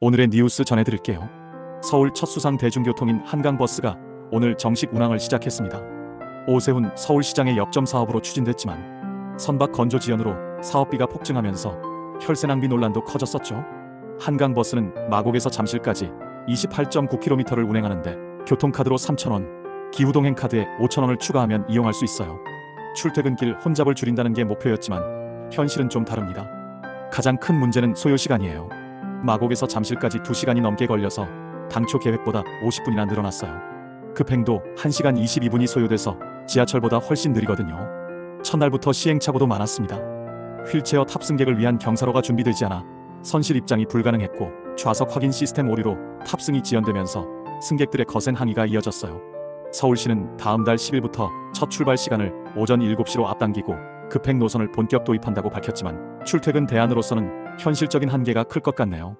오늘의 뉴스 전해드릴게요. 서울 첫 수상 대중교통인 한강버스가 오늘 정식 운항을 시작했습니다. 오세훈 서울시장의 역점 사업으로 추진됐지만 선박 건조 지연으로 사업비가 폭증하면서 혈세 낭비 논란도 커졌었죠. 한강버스는 마곡에서 잠실까지 28.9km를 운행하는데 교통카드로 3,000원, 기후동행 카드에 5,000원을 추가하면 이용할 수 있어요. 출퇴근길 혼잡을 줄인다는 게 목표였지만 현실은 좀 다릅니다. 가장 큰 문제는 소요 시간이에요. 마곡에서 잠실까지 2시간이 넘게 걸려서 당초 계획보다 50분이나 늘어났어요. 급행도 1시간 22분이 소요돼서 지하철보다 훨씬 느리거든요. 첫날부터 시행착오도 많았습니다. 휠체어 탑승객을 위한 경사로가 준비되지 않아 선실 입장이 불가능했고 좌석 확인 시스템 오류로 탑승이 지연되면서 승객들의 거센 항의가 이어졌어요. 서울시는 다음 달 10일부터 첫 출발 시간을 오전 7시로 앞당기고 급행 노선을 본격 도입한다고 밝혔지만 출퇴근 대안으로서는 현실적인 한계가 클 것 같네요.